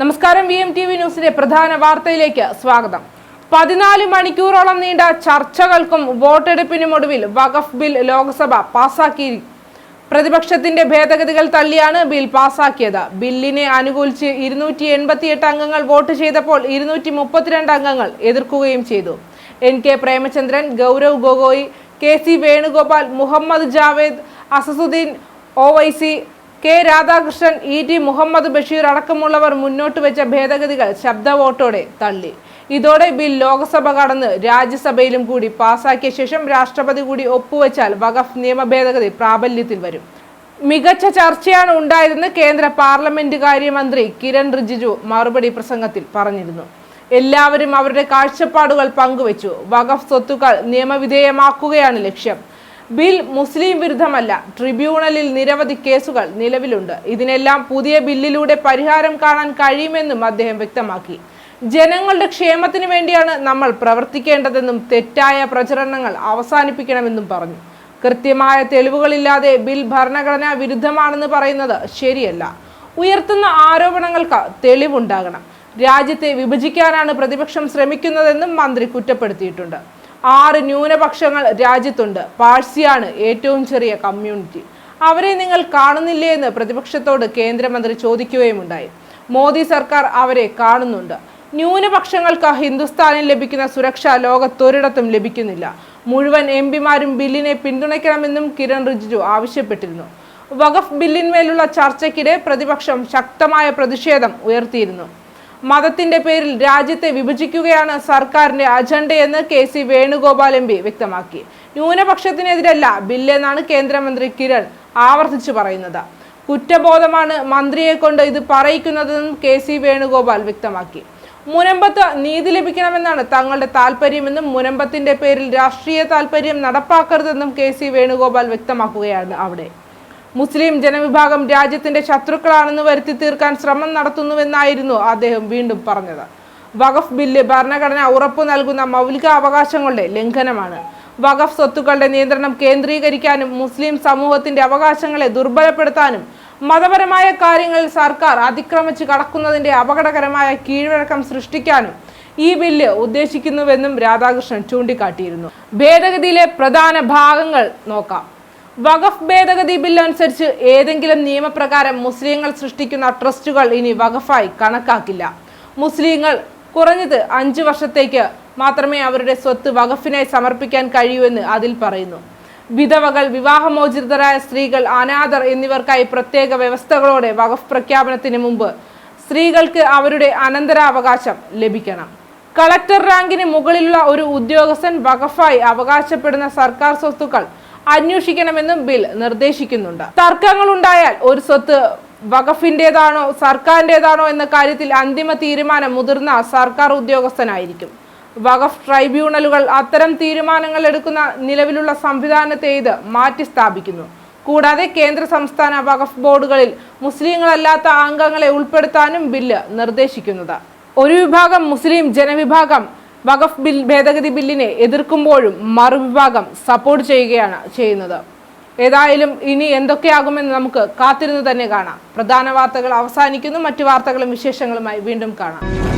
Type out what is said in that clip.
നമസ്കാരം V M T V ന്യൂസിന്റെ പ്രധാന വാർത്തയിലേക്ക് സ്വാഗതം. പതിനാല് മണിക്കൂറോളം നീണ്ട ചർച്ചകൾക്കും വോട്ടെടുപ്പിനും ഒടുവിൽ വഖഫ് ബിൽ ലോക്സഭ പാസാക്കി. പ്രതിപക്ഷത്തിന്റെ ഭേദഗതികൾ തള്ളിയാണ് ബിൽ പാസാക്കിയത്. ബില്ലിനെ അനുകൂലിച്ച് ഇരുന്നൂറ്റി എൺപത്തിയെട്ട് അംഗങ്ങൾ വോട്ട് ചെയ്തപ്പോൾ ഇരുന്നൂറ്റി മുപ്പത്തിരണ്ട് അംഗങ്ങൾ എതിർക്കുകയും ചെയ്തു. N K Premachandran Gaurav Gogoi K C Venugopal Muhammad Javed Asaduddin O Owaisi K Radhakrishnan E T Muhammad Basheer അടക്കമുള്ളവർ മുന്നോട്ട് വെച്ച ഭേദഗതികൾ ശബ്ദ വോട്ടോടെ തള്ളി. ഇതോടെ ബിൽ ലോക്സഭ കടന്ന് രാജ്യസഭയിലും കൂടി പാസാക്കിയ ശേഷം രാഷ്ട്രപതി കൂടി ഒപ്പുവെച്ചാൽ വഖഫ് നിയമ ഭേദഗതി പ്രാബല്യത്തിൽ വരും. മികച്ച ചർച്ചയാണ് ഉണ്ടായതെന്ന് കേന്ദ്ര പാർലമെന്റ് കാര്യമന്ത്രി കിരൺ റിജിജു മറുപടി പ്രസംഗത്തിൽ പറഞ്ഞിരുന്നു. എല്ലാവരും അവരുടെ കാഴ്ചപ്പാടുകൾ പങ്കുവച്ചു. വഖഫ് സ്വത്തുക്കൾ നിയമവിധേയമാക്കുകയാണ് ലക്ഷ്യം. ബിൽ മുസ്ലിം വിരുദ്ധമല്ല. ട്രിബ്യൂണലിൽ നിരവധി കേസുകൾ നിലവിലുണ്ട്. ഇതിനെല്ലാം പുതിയ ബില്ലിലൂടെ പരിഹാരം കാണാൻ കഴിയുമെന്നും അദ്ദേഹം വ്യക്തമാക്കി. ജനങ്ങളുടെ ക്ഷേമത്തിന് വേണ്ടിയാണ് നമ്മൾ പ്രവർത്തിക്കേണ്ടതെന്നും തെറ്റായ പ്രചരണങ്ങൾ അവസാനിപ്പിക്കണമെന്നും പറഞ്ഞു. കൃത്യമായ തെളിവുകളില്ലാതെ ബിൽ ഭരണഘടനാ വിരുദ്ധമാണെന്ന് പറയുന്നത് ശരിയല്ല. ഉയർത്തുന്ന ആരോപണങ്ങൾക്ക് തെളിവുണ്ടാകണം. രാജ്യത്തെ വിഭജിക്കാനാണ് പ്രതിപക്ഷം ശ്രമിക്കുന്നതെന്നും മന്ത്രി കുറ്റപ്പെടുത്തിയിട്ടുണ്ട്. ആറ് ന്യൂനപക്ഷങ്ങൾ രാജ്യത്തുണ്ട്. പാഴ്സിയാണ് ഏറ്റവും ചെറിയ കമ്മ്യൂണിറ്റി. അവരെ നിങ്ങൾ കാണുന്നില്ലേ എന്ന് പ്രതിപക്ഷത്തോട് കേന്ദ്രമന്ത്രി ചോദിക്കുകയുമുണ്ടായി. മോദി സർക്കാർ അവരെ കാണുന്നുണ്ട്. ന്യൂനപക്ഷങ്ങൾക്ക് ഹിന്ദുസ്ഥാനിൽ ലഭിക്കുന്ന സുരക്ഷ ലോകത്തൊരിടത്തും ലഭിക്കുന്നില്ല. മുഴുവൻ എം പിമാരും ബില്ലിനെ പിന്തുണയ്ക്കണമെന്നും കിരൺ റിജിജു ആവശ്യപ്പെട്ടിരുന്നു. വഖഫ് ബില്ലിന്മേലുള്ള ചർച്ചയ്ക്കിടെ പ്രതിപക്ഷം ശക്തമായ പ്രതിഷേധം ഉയർത്തിയിരുന്നു. മതത്തിന്റെ പേരിൽ രാജ്യത്തെ വിഭജിക്കുകയാണ് സർക്കാരിന്റെ അജണ്ടയെന്ന് K C Venugopal M P വ്യക്തമാക്കി. ന്യൂനപക്ഷത്തിനെതിരല്ല ബില്ലെന്നാണ് കേന്ദ്രമന്ത്രി കിരൺ ആവർത്തിച്ചു പറയുന്നത്. കുറ്റബോധമാണ് മന്ത്രിയെ കൊണ്ട് ഇത് പറയിക്കുന്നതെന്നും കെ സി വേണുഗോപാൽ വ്യക്തമാക്കി. മുനമ്പത്ത് നീതി ലഭിക്കണമെന്നാണ് തങ്ങളുടെ താല്പര്യമെന്നും മുനമ്പത്തിന്റെ പേരിൽ രാഷ്ട്രീയ താല്പര്യം നടപ്പാക്കരുതെന്നും കെ സി വേണുഗോപാൽ വ്യക്തമാക്കുകയാണ് അവിടെ. മുസ്ലിം ജനവിഭാഗം രാജ്യത്തിന്റെ ശത്രുക്കളാണെന്ന് വരുത്തി തീർക്കാൻ ശ്രമം നടത്തുന്നുവെന്നായിരുന്നു അദ്ദേഹം വീണ്ടും പറഞ്ഞത്. വഖഫ് ബില്ല് ഭരണഘടന ഉറപ്പു നൽകുന്ന മൗലിക അവകാശങ്ങളുടെ ലംഘനമാണ്. വഖഫ് സ്വത്തുക്കളുടെ നിയന്ത്രണം കേന്ദ്രീകരിക്കാനും മുസ്ലിം സമൂഹത്തിന്റെ അവകാശങ്ങളെ ദുർബലപ്പെടുത്താനും മതപരമായ കാര്യങ്ങളിൽ സർക്കാർ അതിക്രമിച്ച് കടക്കുന്നതിന്റെ അപകടകരമായ കീഴ്വഴക്കം സൃഷ്ടിക്കാനും ഈ ബില്ല് ഉദ്ദേശിക്കുന്നുവെന്നും രാധാകൃഷ്ണൻ ചൂണ്ടിക്കാട്ടിയിരുന്നു. ഭേദഗതിയിലെ പ്രധാന ഭാഗങ്ങൾ നോക്കാം. വഖഫ് ഭേദഗതി ബിൽ അനുസരിച്ച് ഏതെങ്കിലും നിയമപ്രകാരം മുസ്ലിങ്ങൾ സൃഷ്ടിക്കുന്ന ട്രസ്റ്റുകൾ ഇനി വഖഫായി കണക്കാക്കില്ല. മുസ്ലിങ്ങൾ കുറഞ്ഞത് അഞ്ചു വർഷത്തേക്ക് മാത്രമേ അവരുടെ സ്വത്ത് വഖഫിനായി സമർപ്പിക്കാൻ കഴിയൂ എന്ന് അതിൽ പറയുന്നു. വിധവകൾ വിവാഹമോചിതരായ സ്ത്രീകൾ അനാഥർ എന്നിവർക്കായി പ്രത്യേക വ്യവസ്ഥകളോടെ വഖഫ് പ്രഖ്യാപനത്തിന് മുമ്പ് സ്ത്രീകൾക്ക് അവരുടെ അനന്തരാവകാശം ലഭിക്കണം. കളക്ടർ റാങ്കിന് മുകളിലുള്ള ഒരു ഉദ്യോഗസ്ഥൻ വഖഫായി അവകാശപ്പെടുന്ന സർക്കാർ സ്വത്തുക്കൾ അന്വേഷിക്കണമെന്നും ബിൽ നിർദ്ദേശിക്കുന്നുണ്ട്. തർക്കങ്ങൾ ഉണ്ടായാൽ ഒരു സ്വത്ത് വഖഫിന്റേതാണോ സർക്കാരിന്റെതാണോ എന്ന കാര്യത്തിൽ അന്തിമ തീരുമാനം മുതിർന്ന സർക്കാർ ഉദ്യോഗസ്ഥനായിരിക്കും. വഖഫ് ട്രൈബ്യൂണലുകൾ അത്തരം തീരുമാനങ്ങൾ എടുക്കുന്ന നിലവിലുള്ള സംവിധാനത്തെ ഇത് മാറ്റി സ്ഥാപിക്കുന്നു കൂടാതെ കേന്ദ്ര സംസ്ഥാന വഖഫ് ബോർഡുകളിൽ മുസ്ലിങ്ങളല്ലാത്ത അംഗങ്ങളെ ഉൾപ്പെടുത്താനും ബില്ല് നിർദ്ദേശിക്കുന്നത്. ഒരു വിഭാഗം മുസ്ലിം ജനവിഭാഗം വഖഫ് ബിൽ ഭേദഗതി ബില്ലിനെ എതിർക്കുമ്പോഴും മറുവിഭാഗം സപ്പോർട്ട് ചെയ്യുകയാണ് ചെയ്യുന്നത്. ഏതായാലും ഇനി എന്തൊക്കെയാകുമെന്ന് നമുക്ക് കാത്തിരുന്ന് തന്നെ കാണാം. പ്രധാന വാർത്തകൾ അവസാനിക്കുന്നു. മറ്റു വാർത്തകളും വിശേഷങ്ങളുമായി വീണ്ടും കാണാം.